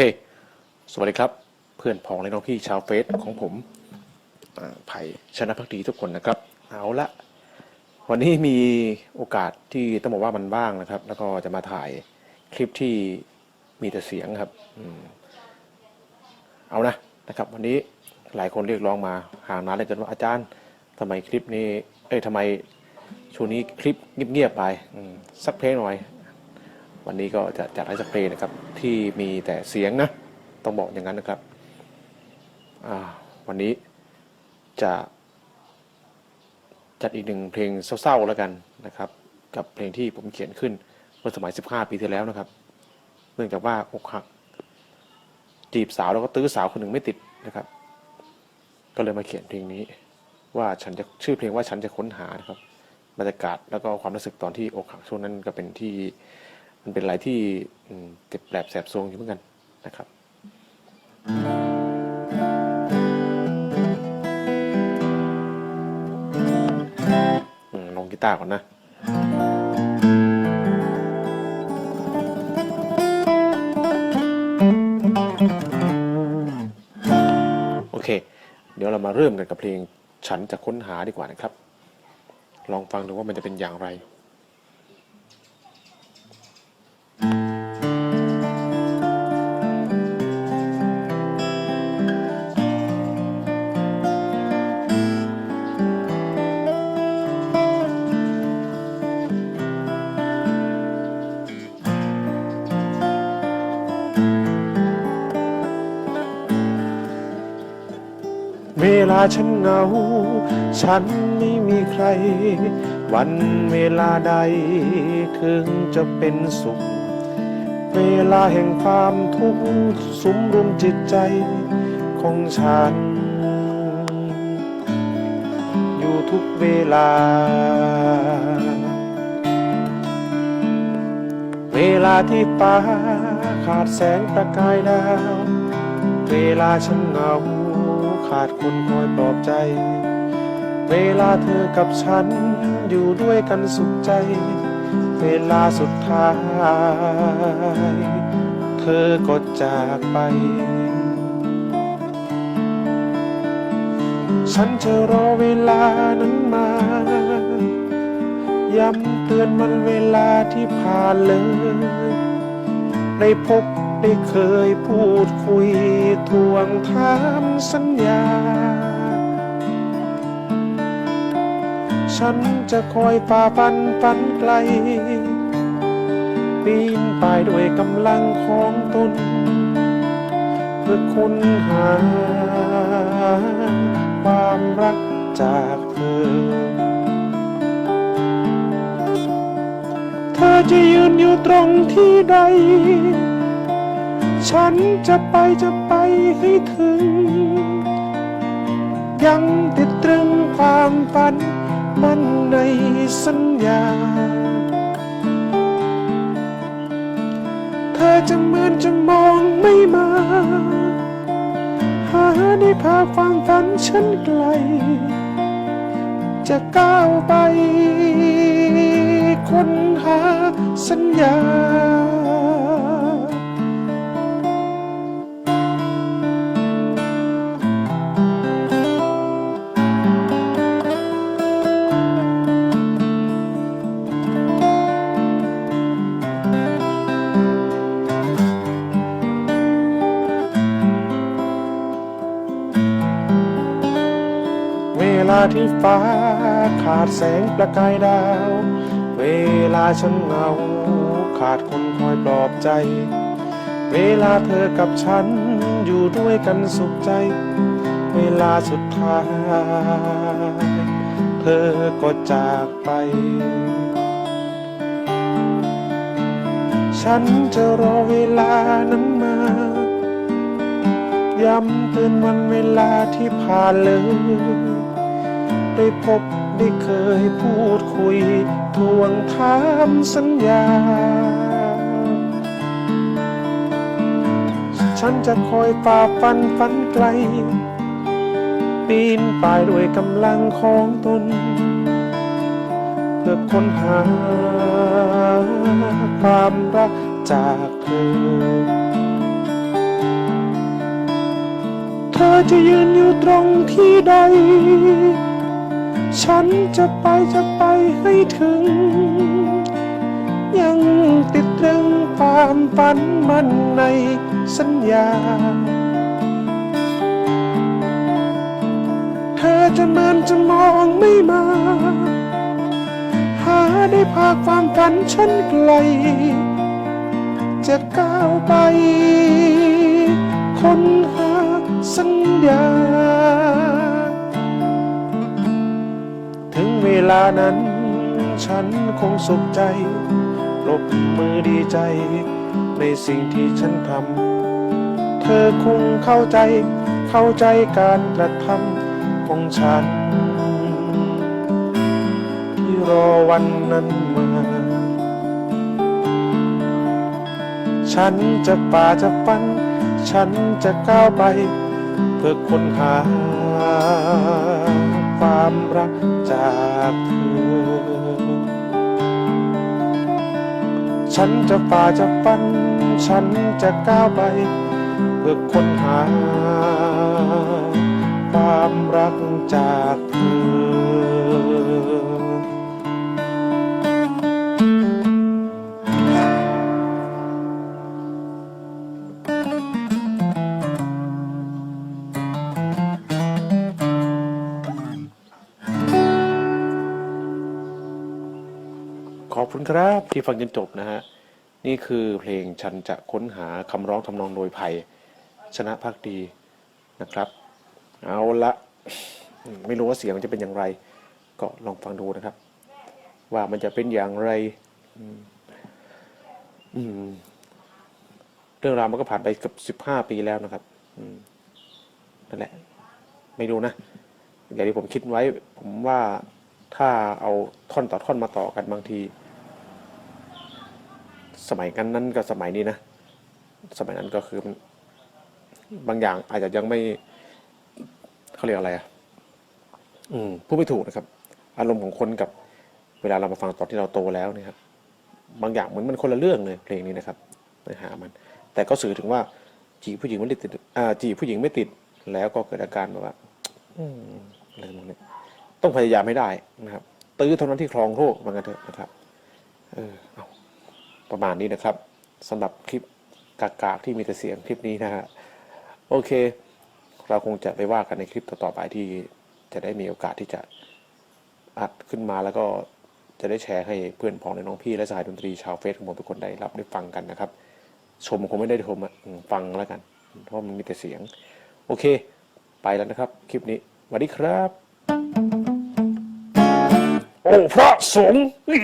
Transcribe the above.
เค สวัสดีครับ เพื่อนพ้องและน้องพี่ชาวเฟซของผมไผ่ชนะพักดีทุกคนนะครับ เอาละ วันนี้มีโอกาสที่ต้องบอกว่ามันว่างนะครับ แล้วก็จะมาถ่ายคลิปที่มีแต่เสียงครับอเอานะนะครับ วันนี้หลายคนเรียกร้องมาห่างนานเลยกันว่าอาจารย์ทำไมคลิปนี้ เอ้ยทำไมช่วงนี้คลิปเงียบๆไปสักเพลงหน่อย วันนี้ก็จะจัดให้สักเพลงนะครับ ที่มีแต่เสียงนะ ต้องบอกอย่างนั้นนะครับ วันนี้จะจัดอีกหนึ่งเพลงเศร้าๆแล้วกันนะครับ กับเพลงที่ผมเขียนขึ้นเมื่อสมัย 15 ปีที่แล้วนะครับ เนื่องจากว่าอกหักจีบสาวแล้วก็ตื้อสาวคนหนึ่งไม่ติดนะครับ ก็เลยมาเขียนเพลงนี้ ว่าฉันจะชื่อเพลงว่าฉันจะค้นหานะครับบรรยากาศแล้วก็ความรู้สึกตอนที่อกหักช่วงนั้นก็เป็นที่ มันเป็นอะไรที่เจ็บแปลบแสบซวงอยู่เหมือนกันนะครับ ลองกีตาร์ก่อนนะโอเค เดี๋ยวเรามาเริ่มกันกับเพลงฉันจะค้นหาดีกว่านะครับ ลองฟังดูว่ามันจะเป็นอย่างไร เวลาฉันเหงา ฉันไม่มีใคร วันเวลาใดถึงจะเป็นสุข เวลาแห่งความทุกข์สุมรุมจิตใจของฉัน อยู่ทุกเวลา เวลาที่ฟ้าขาดแสงประกายดาวเวลาฉันเหงาขาดคนคอยปลอบใจ เวลาเธอกับฉันอยู่ด้วยกันสุขใจ เวลาสุดท้าย เธอก็จากไป ฉันจะรอเวลานั้นมา ย้ำเตือนมันเวลาที่ผ่านเลยได้พบได้เคยพูดคุยทวงถามสัญญา ฉันจะคอยฝ่าฟันฝันไกล ปีนป่ายด้วยกำลังของตนเพื่อค้นหา ความรักจากเธอ เธอจะยืนอยู่ตรงที่ใด ฉันจะไปจะไปให้ถึง ยังติดตรึงความฝัน มันในสัญญา เธอจะเหมือนจะมองไม่มา หาได้พาความฝันฉันไกล จะก้าวไปค้นหาสัญญา เวลาที่ฟ้าขาดแสงประกายดาว เวลาฉันเหงา ขาดคนคอยปลอบใจ เวลาเธอกับฉันอยู่ด้วยกันสุขใจ เวลาสุดท้าย เธอก็จากไป ฉันจะรอเวลานั้นมาย้ำเตือนวันเวลาที่ผ่านเลย ได้พบได้เคยพูดคุย ทวงถามสัญญา ฉันจะคอยฝ่าฟันฝันไกล ปีนป่ายด้วยกำลังของตน เพื่อค้นหา ความรักจากเธอจะยืนอยู่ตรงที่ใด ฉันจะไปจะไปให้ถึง ยังติดตรึงความฝันมันในสัญญา เธอจะเมินจะมองไม่มา หาได้พาความฝันฉันไกล จะก้าวไป คนหาสัญญา ถึงเวลานั้น ฉันคงสุขใจปรบมือดีใจ ในสิ่งที่ฉันทำ เธอคงเข้าใจ เข้าใจการกระทำของฉัน ที่รอวันนั้นมา ฉันจะป่าจะฟัน ฉันจะก้าวไป เพื่อค้นหา ความรักจากเธอ ฉันจะป่าจะฟัน ฉันจะก้าวไป เพื่อค้นหา ความรักจากเธอ ขอบคุณครับที่ฟังจนจบนะฮะ นี่คือเพลงฉันจะค้นหาคำร้องทำนองโดยไผ่ชนะพักดีนะครับ เอาละไม่รู้ว่าเสียงมันจะเป็นอย่างไร ก็ลองฟังดูนะครับ ว่ามันจะเป็นอย่างไรเรื่องราวมันก็ผ่านไปเกับสิบห้าปีแล้วนะครับนั่นแหละ ไม่รู้นะอย่างที่ผมคิดไว้ ผมว่า ถ้าเอาท่อนต่อท่อนมาต่อกันบางที สมัยกันนั้นกับสมัยนี้นะ สมัยนั้นก็คือบางอย่างอาจจะยังไม่เขาเรียกอะไรอะอืมพูดไม่ถูกนะครับ อารมณ์ของคนกับเวลาเรามาฟังตอนที่เราโตแล้วเนี่ยครับบางอย่างเหมือนมันคนละเรื่องเลยเพลงนี้นะครับเนื้อหามัน แต่ก็สื่อถึงว่าจีผู้หญิงไม่ติดอ่าจีผู้หญิงไม่ติดแล้วก็เกิดอาการแบบว่า อืมอะไรพวกนี้ ต้องพยายามให้ได้นะครับ ตื้อเท่านั้นที่ครองโลกมันกันเถอะนะครับเออเอาประมาณนี้นะครับสำหรับคลิปกากๆที่มีแต่เสียงคลิปนี้นะฮะโอเค เราคงจะไปว่ากันในคลิปต่อๆไปที่จะได้มีโอกาสที่จะอัดขึ้นมาแล้วก็จะได้แชร์ให้เพื่อนพ้องในน้องพี่และสายดนตรีชาวเฟซของผมทุกคนได้รับได้ฟังกันนะครับ ชมคงไม่ได้ชมฟังแล้วกัน เพราะมันมีแต่เสียง โอเค ไปแล้วนะครับ คลิปนี้สวัสดีครับ โอ้พระสงฆ์อี